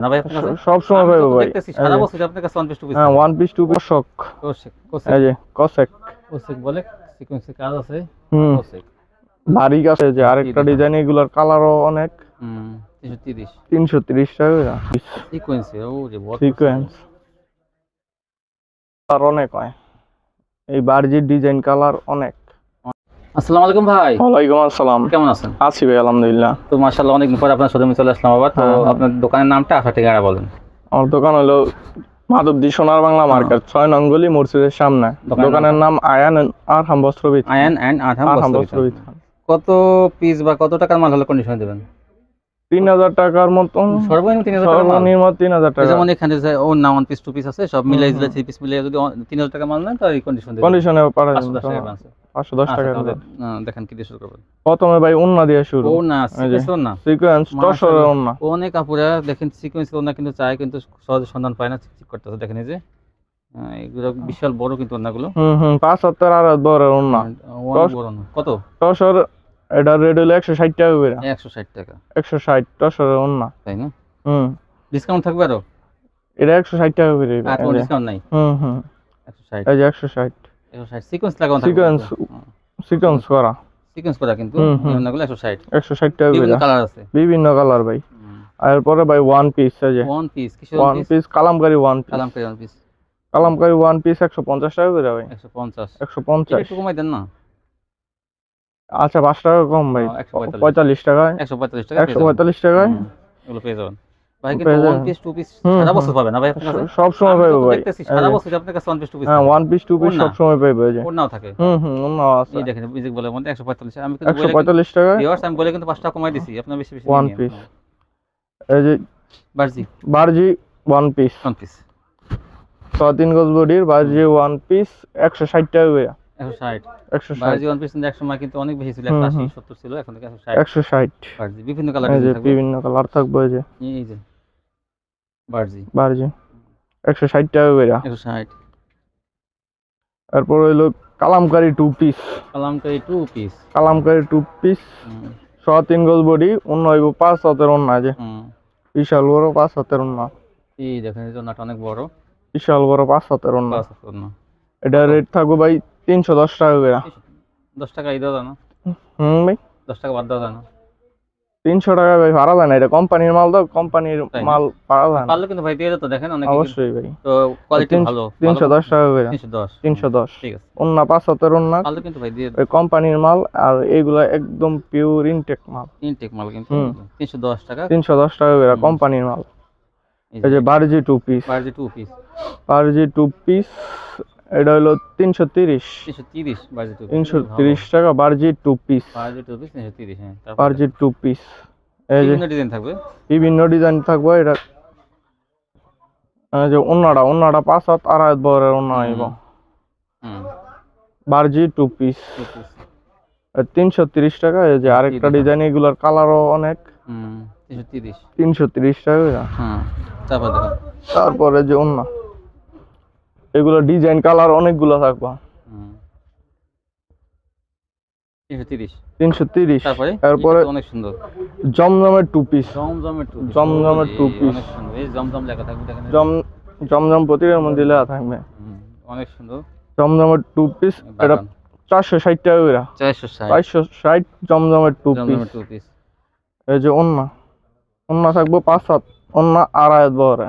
না ভাই আপনার কাছে সব সময় আমি ভাই। দেখতেছি সারা বছর আপনার কাছে ওয়ান পিস টু পিস হ্যাঁ ওয়ান পিস টু পিস শক কোসেক এই যে কসেক কোসেক বলে সিকোয়েন্সের কাজ আছে। হুম। কোসেক ভারী আছে আরেকটা ডিজাইন এগুলোর কালারও অনেক। হুম তিনশো তিরিশ। তিনশো তিরিশ টাকা সিকোয়েন্সের ও যে সিকোয়েন্স আর অনেক হয়। এই বার্জির ডিজাইন কালার অনেক। আসসালামু আলাইকুম ভাই। ওয়ালাইকুম আসসালাম। কেমন আছেন? আছি ভাই আলহামদুলিল্লাহ। তো মাশাআল্লাহ অনেক পর আপনার শোরুমে চলে আসলাম আবার। তো হ্যাঁ, হ্যাঁ। আপনার দোকানের নামটা আশা ঠিকানা বলেন। আমার দোকান হলো মাধবদি সোনার বাংলা মার্কেট ছয় নং মসজিদের সামনে। দোকানের নাম? আয়ান আর হাম বস্ত্রবিদ। আয়ান অ্যান্ড আর হাম বস্ত্রবিদ। কত পিস বা কত টাকার মাল হলে কন্ডিশন দেবেন? তিন হাজার টাকার মতন। সর্বনিম্ন তিন হাজার সর্বনিম্ন তিন হাজার টাকা। যেমন এখানে যে ওর না ওয়ান পিস টু পিস আছে সব মিলাই দিলে থ্রি পিস মিলাই যদি তিন হাজার টাকা মাল নেন তাহলে কন্ডিশন কন্ডিশনে পারা যাবে বিশাল বড় কিন্তু টসর এটা রেড হলো 160 টাকা টসরের তাই না? ডিসকাউন্ট থাকবে আরও? এটা 160 টাকা করে। আর ডিসকাউন্ট নাই? হুম হুম। 160 এই যে 160 সিকোয়েন্স লাগানো Sequence, সিকোয়েন্স করা। সিকোয়েন্স করা কিন্তু। হুম, হুম। ওনাগুলো একশো ষাট একশো ষাট টাকা বিভিন্ন কালার আছে। বিভিন্ন কালার ভাই। আর এরপরে ভাই ওয়ান পিস এই ওয়ান পিস কিসের one piece Kalamkari one piece কালাম one piece Kalamkari one piece একশো পঞ্চাশ টাকা করে ভাই। একশো পঞ্চাশ। একশো পঞ্চাশ। একটু কমাই দেন না। আচ্ছা পাঁচ টাকা কম ভাই। 145 পঁয়তাল্লিশ। টাকায়। একশো পঁয়তাল্লিশ টাকা একশো পঁয়তাল্লিশ টাকায়। এগুলো পেয়ে যাবেন। ভাই কিন্তু পেয়ে ওয়ান পিস টু পিস সারা বছর পাবে না ভাই আপনার কাছে? সব সময় আমি ভাই। দেখতেছি সারা বছর আপনার কাছে ওয়ান পিস টু পিস হ্যাঁ ওয়ান পিস টু পিস সব সময় পাইবো এই ওর নাও থাকে। হুম হুম অন্য আছে। এই দেখেন মিউজিক বলে মধ্যে একশো পঁয়তাল্লিশ। আমি কিন্তু একশো বলে কিন্তু- পঁয়তাল্লিশ টাকায় viewers, আমি বলে কিন্তু পাঁচ টাকা কমাই দিছি আপনার বেশি বেশি One piece। এই যে বার্জি। বার্জি ওয়ান পিস ওয়ান পিস ছ তিন গজ বডির বার্জি ওয়ান পিস একশো ষাট টাকা করে। একশো ষাট। একশো ষাট। বার্জি ওয়ান পিস কিন্তু এক সময় কিন্তু অনেক বেশি ছিল এখন থেকে বিভিন্ন কালার থাকবে। বিভিন্ন কালার থাকবে এই যে। বার্জি। বার্জি। একশো ষাট টাকা করে একশো ষাট। তারপর হইল Kalamkari two piece Kalamkari two piece Kalamkari two piece ছ তিন গজ বডি অন্য হইব পাঁচ হাতের অন্য আছে বিশাল বড় পাঁচ হাতের অন্য এই দেখেন এই জন্যটা অনেক বড়। বিশাল বড় পাঁচ হাতের অন্য পাঁচ এটা রেট থাকবে ভাই তিনশো দশ টাকা করে দশ টাকা এই দেওয়া না। হুম ভাই। দশ টাকা বাদ দেওয়া না। তিনশো টাকা ভাই ভাড়া যায় না এটা কোম্পানির মাল তো কোম্পানির মাল পারা যায় না। পারলে কিন্তু ভাই দিয়ে দিত দেখেন অনেক অবশ্যই ভাই। তো কোয়ালিটি ভালো তিনশো দশ টাকা করে। তিনশো দশ। ঠিক আছে। অন্য পাঁচ হাতের অন্য পারলে কিন্তু ভাই দিয়ে ওই কোম্পানির মাল আর এইগুলা একদম পিওর ইনটেক মাল। ইনটেক মাল কিন্তু। তিনশো দশ টাকা। তিনশো দশ টাকা করে। কোম্পানির মাল। এই যে বারজি টু পিস বার্জি টু পিস বারজি টু পিস এটা হলো তিনশো তিরিশ। তিনশো তিরিশ টাকা বারজি টু পিস বার্জি টু পিস হ্যাঁ। এই যে বিভিন্ন ডিজাইন থাকবে? বিভিন্ন ডিজাইন থাকবে এটা যে অন্যটা অন্যটা পাঁচ হাত আড়াই বরের অন্য আইব। বারজি টু পিস তিনশো তিরিশ টাকা এই যে আরেকটা ডিজাইন এগুলোর কালারও অনেক। হুম তিনশো তিরিশ। টাকা। দেখেন তারপরে যে অন্য এগুলো ডিজাইন কালার অনেকগুলো থাকবে। তিনশো তিরিশ। তারপরে? অনেক সুন্দর। জমজমের টু পিস জমজমের টু পিস জমজম লেখা থাকবে জম জমজম মধ্যে লেখা থাকবে। অনেক সুন্দর। জমজমের টু পিস এটা চারশো ষাট টাকা করে চারশো ষাট। জমজমের টু পিস এই যে অন্য অন্য থাকব পাঁচ সাত। অন্য আড়াই বহরে।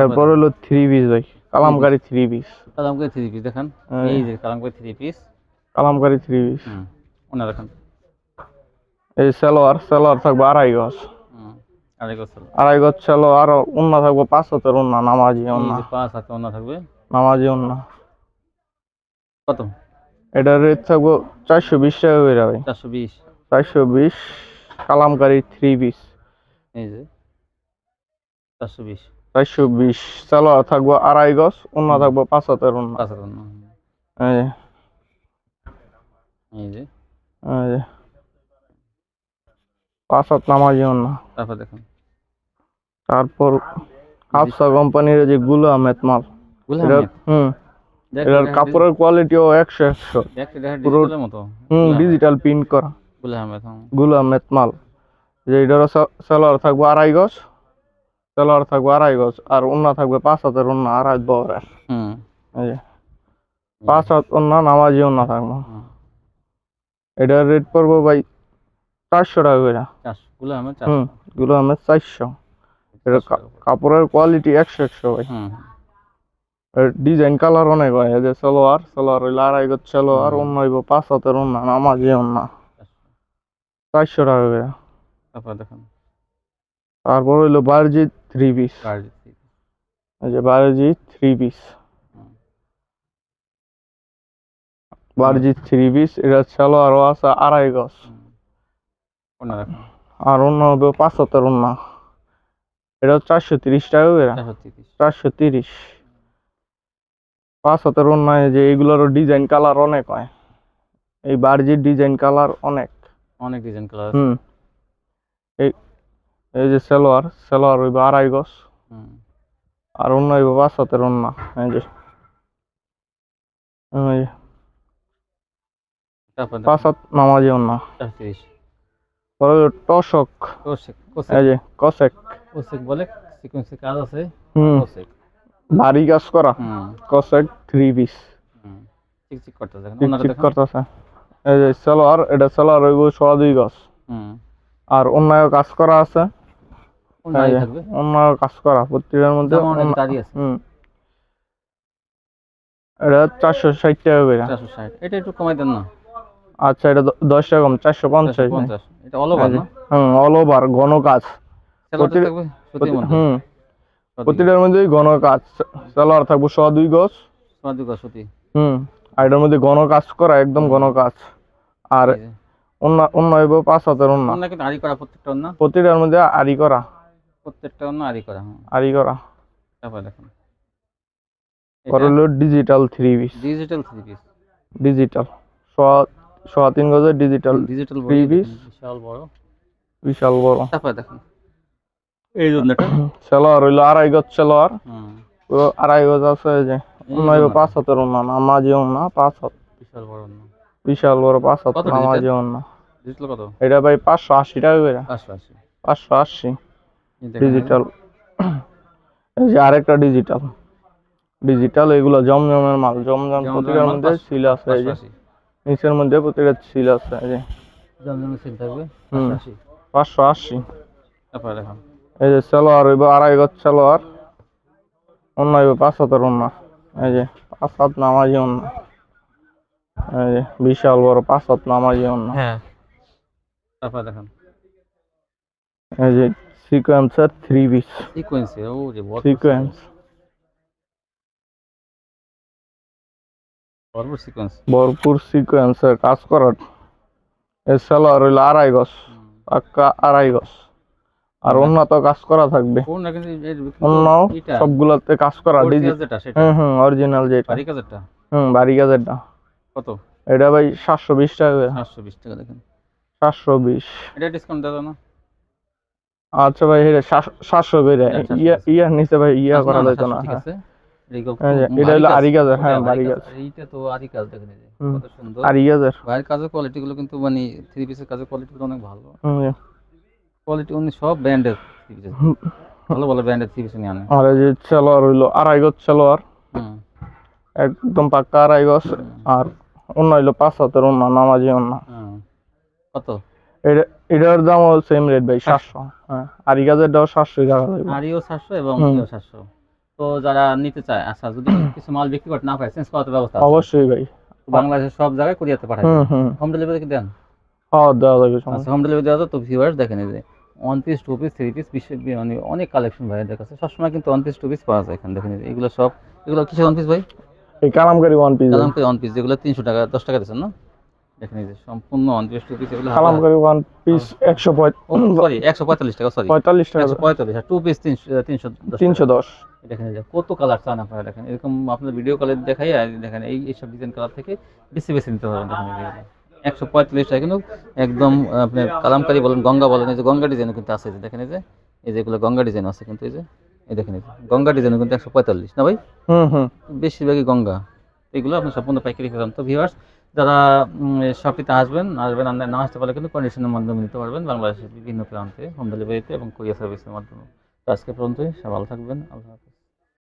এরপর হলো থ্রি পিস ভাই। Kalamkari three piece Kalamkari three piece দেখেন। হ্যাঁ। এই যে Kalamkari three piece Kalamkari three piece ওনা দেখেন এই সালোয়ার সালোয়ার থাকবে আড়াই গজ। আড়াই গজ সালোয়ার। আর অন্য থাকবে পাঁচ হাতের অন্য নামাজি অন্য পাঁচ হাতে ওনা থাকবে। নামাজি অন্য কত? এটার রেট থাকবে চারশো বিশ টাকা করে ভাই। চারশো বিশ। চারশো বিশ কালামকারি থ্রি পিস এই যে। চারশো বিশ। চারশো বিশ সালোয়ার থাকব আড়াই গজ অন্য। থাকব পাঁচ হাতের অন্য পাঁচ হাজার না এই যে। পাঁচ হাত নামাজি অন্য তারপর দেখুন। তারপর হাফসা কোম্পানির যে গুলো আহমেদ মাল। হুম। এটার কাপড়ের কোয়ালিটিও একশো একশো। পুরো- মতো। হুম ডিজিটাল প্রিন্ট করা। গুল আহমেদগুলো আহমেদ মাল। যে এটারও সালোয়ার থাকব আড়াই গজ সালোয়ার থাকবে আড়াই গজ আর অন্য থাকবে পাঁচ হাতের অন্য আড়াই যে পাঁচ হাত অন্য নামাজি অন্য থাকব। এটার রেট পড়ব ভাই চারশো টাকা করে। হুম চারশো। গুলো আহমেদ চারশো। এটা কাপড়ের কোয়ালিটি একশো একশো ভাই। ডিজাইন কালার অনেক হয় যে সালোয়ার সালোয়ার হইলে আড়াই গজ সালোয়ার। অন্য হইব পাঁচ হাতের অন্য নামাজি অন্য চারশো টাকা করে। তারপর দেখুন। তারপর হইল বারজিৎ থ্রি পিস যে বারজিৎ থ্রি পিস হুম। থ্রি পিস এটা সালোয়ারও আছে আড়াই গজ। আর অন্য হবে পাঁচ হাতের অন্য। এটা চারশো তিরিশ টাকা করে। চারশো তিরিশ পাঁচ হাতের অন্য যে এগুলোরও ডিজাইন কালার অনেক হয়। এই বারজির ডিজাইন কালার অনেক। অনেক ডিজাইন কালার হুম। এই এই যে সালোয়ার সালোয়ার হইব আড়াই গজ। আর অন্য হইব পাঁচ হাতের অন্য। এই যে। এই পাঁচ হাত নামাজি অন্য। টসক। এই যে কসেক। কোসেক বলে কাজ আছে? হুম। কোসেক। ভারী কাজ করা। হুম। কসেক থ্রি পিস। করতেছে এই যে সালোয়ার এটা সালোয়ার হইব সোয়া দুই গজ। আর অন্যায় কাজ করা আছে? থাকবে? অন্যায় কাজ করা মধ্যে জামা অনেক অন্য- দাঁড়িয়ে আছে। হুম। এটা চারশো ষাট টাকা করে। চারশো ষাট। এটা একটু কমাই দেন না। আচ্ছা এটা দশ টাকা কম চারশো পঞ্চাশ এটা অল ওভার না? হুম অল ওভার ঘন কাজ। হুম। প্রতিটার মধ্যে ঘন কাজ। সালোয়ার থাকব সোয়া দুই গজ। সুতি গো, সুতি হুম আর এটার মধ্যে ঘন কাজ করা একদম ঘন কাজ। আর অন্য অন্য পাঁচ হাতের অন্য। অন্য কিন্তু আড়ি করা প্রত্যেকটা অন্য। প্রতিটার মধ্যে আড়ি করা। প্রত্যেকটা অন্য আড়ি করা হ্যাঁ। আড়ি করা। তারপর দেখুন। পরে হলো digital three piece digital three piece digital সোয়া তিন গজের ডিজিটাল ডিজিটাল three piece। বিশাল বড়। বিশাল বড়। তারপর দেখুন। এই জন্যটা সালোয়ার হইল আড়াই গজ সালোয়ার। পুরো আড়াই গজ আছে এই যে। অন্য। পাঁচ হাতের অন্য নামাজি অন্য পাঁচ হাত। বিশাল বড় অন্য। বিশাল বড় পাঁচ হাত digital? নামাজি অন্য। ডিজিটাল কত? এটা ভাই পাঁচশো আশি টাকা করে। পাঁচশো আশি। পাঁচশো আশি। ডিজিটাল এই যে আরেকটা ডিজিটাল ডিজিটাল এগুলো জমজমের মাল। জমজম প্রতিটার মধ্যে সিল আছে এই যে নিচের মধ্যে প্রতিটা সিল আছে এই যে। জমজমের সিল থাকবে। পাঁচশো আশি। এই যে সালোয়ার হইব আড়াই গজ সালোয়ার। অন্য হইব পাঁচ হাতের অন্য। এই যে পাঁচ হাত নামাজি অন্য। এই যে বিশাল বড় পাঁচ হাত নামাজি অন্য। হ্যাঁ। তারপর দেখুন। এই যে সিকোয়েন্সের থ্রি পিস সিকোয়েন্সে ও যে সিকোয়েন্স ভরপুর সিকোয়েন্স ভরপুর সিকোয়েন্সের কাজ করার। এই সালোয়ার হইল আড়াই গজ। পাক্কা আড়াই গজ। আর অন্য তো কাজ করা থাকবে। এর অন্য সবগুলাতে কাজ করা। হুম হুম অরিজিনাল যেটা। বাড়ি কাজেরটা? হুম বাড়ি গাছেরটা কত? এটা ভাই সাতশো বিশ টাকা সাতশো বিশ টাকা দেখেন। সাতশো বিশ। এটা ডিসকাউন্ট না। আচ্ছা ভাই এটা সাত- সাতশো করে হ্যাঁ, ইয়া বেশি। ইয়ার নিচে ভাই ইয়া আচ্ছা, করা না, না, যেত না ঠিক হ্যাঁ। আছে? এটা হলো আরি কাজের, হ্যাঁ, কাজ। কাজ। এইটা তো আরি কাজ দেখেন কত সুন্দর। আর ইয়াদের ভাইয়ের কাজের কোয়ালিটি গুলো কিন্তু মানে থ্রি পিসের কাজের কোয়ালিটি গুলো অনেক ভালো। কোয়ালিটি উনি সব ব্র্যান্ডের থ্রি পিস ভালো ভালো ব্র্যান্ডের থ্রি পিস নিয়ে আনে আর এই যে সালোয়ার হইল আড়াই গজ সালোয়ার। হুম। একদম পাক্কা আড়াই গজ আর অন্য হইল পাঁচ হাতের অন্য নামাজি অন্য। হুম। কত? এটার দামও সেম রেট ভাই সাতশো। হ্যাঁ আর দাও সাতশো টাকা লাগবে আরিও সাতশো এবং সাতশো। তো যারা নিতে চায় আচ্ছা যদি কিছু মাল বিক্রি করতে না পায় চেঞ্জ করাতে ব্যবস্থা। অবশ্যই ভাই। বাংলাদেশের সব জায়গায় কুরিয়াতে পাঠায় হুম ডেলিভারি কি দেন? খাওয়া দেওয়া যাবে আচ্ছা হোম ডেলিভারি দেওয়া তো ভিউয়ার্স দেখেন এই যে one piece two piece three piece মানে অনেক কালেকশন ভাইদের কাছে। সবসময় কিন্তু ওয়ান পিস টু পিস পাওয়া যায় এখানে দেখেন এগুলো সব এগুলো কিসের ওয়ান পিস ভাই? এই কালামকারি ওয়ান পিস কালাম করে ওয়ান পিস যেগুলো তিনশো টাকা দশ টাকা দিচ্ছেন না? দেখেন এই যে সম্পূর্ণ টু পিস এগুলো কালামকারি ওয়ান পিস সরি একশো পঁয়তাল্লিশ টাকা সরি পঁয়তাল্লিশ টাকা। একশো পঁয়তাল্লিশ আর টু পিস তিনশো তিনশো দশ তিনশো দশ। টাকা। দেখেন এই কত কালার চান আপনারা দেখেন? এরকম আপনার ভিডিও কলে দেখাই আর দেখেন এই এইসব ডিজাইন কালার থেকে বেশি বেশি নিতে পারবেন দেখেন একশো পঁয়তাল্লিশ টাকা কিন্তু একদম আহ, আপনার কালামকারি বলেন গঙ্গা বলেন এই যে গঙ্গা ডিজাইনও কিন্তু আছে যে দেখেন এই যে এই যে এগুলো গঙ্গা ডিজাইন আছে কিন্তু এই যে এই দেখেন এই যে গঙ্গা ডিজাইনও কিন্তু একশো পঁয়তাল্লিশ না ভাই? হুম হুম। বেশিরভাগই গঙ্গা। এগুলো আপনি সম্পূর্ণ পাইকারি খেলাম তো ভিউয়ার্স যারা শপটিতে আসবেন আসবেন আপনার না আসতে পারলে কিন্তু কন্ডিশনের মাধ্যমে নিতে পারবেন। বাংলাদেশের বিভিন্ন প্রান্তে হোম ডেলিভারিতে এবং কুরিয়ার সার্ভিসের মাধ্যমে। আজকে পর্যন্তই সব ভালো থাকবেন, আল্লাহ হাফিজ।